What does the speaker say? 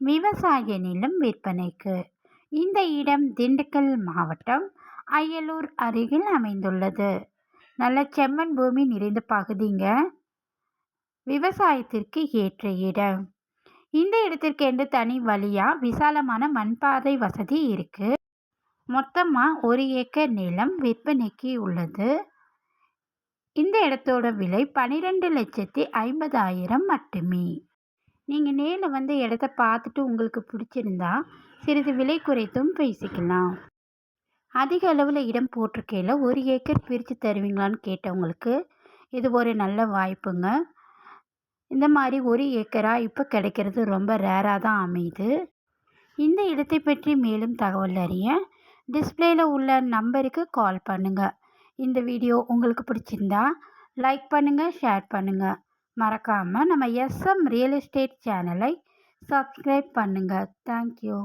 விவசாய நிலம் விற்பனைக்கு. இந்த இடம் திண்டுக்கல் மாவட்டம் அயலூர் அருகில் அமைந்துள்ளது. நல்ல செம்மண் பூமி நிறைந்த பகுதிங்க. விவசாயத்திற்கு ஏற்ற இடம். இந்த இடத்திற்கு என்று தனி வழியாக விசாலமான மண்பாதை வசதி இருக்குது மொத்தமாக ஒரு ஏக்கர் நிலம் விற்பனைக்கு உள்ளது. இந்த இடத்தோட விலை பன்னிரெண்டு லட்சத்தி ஐம்பதாயிரம் மட்டுமே. நீங்கள் நேரில் வந்து இடத்த பார்த்துட்டு உங்களுக்கு பிடிச்சிருந்தா சிறிது விலை குறைத்தும் பேசிக்கலாம். அதிக அளவில் இடம் போட்டிருக்கையில் ஒரு ஏக்கர் பிரித்து தருவீங்களான்னு கேட்டவங்களுக்கு இது ஒரு நல்ல வாய்ப்புங்க. இந்த மாதிரி ஒரு ஏக்கராக இப்போ கிடைக்கிறது ரொம்ப ரேராக தான் அமையுது. இந்த இடத்தை பற்றி மேலும் தகவல் அறிய டிஸ்பிளேயில் உள்ள நம்பருக்கு கால் பண்ணுங்கள் இந்த வீடியோ உங்களுக்கு பிடிச்சிருந்தா லைக் பண்ணுங்கள் ஷேர் பண்ணுங்கள் மறக்காமல் நம்ம எஸ்எம் ரியல் எஸ்டேட் சேனலை சப்ஸ்கிரைப் பண்ணுங்கள் தேங்க்யூ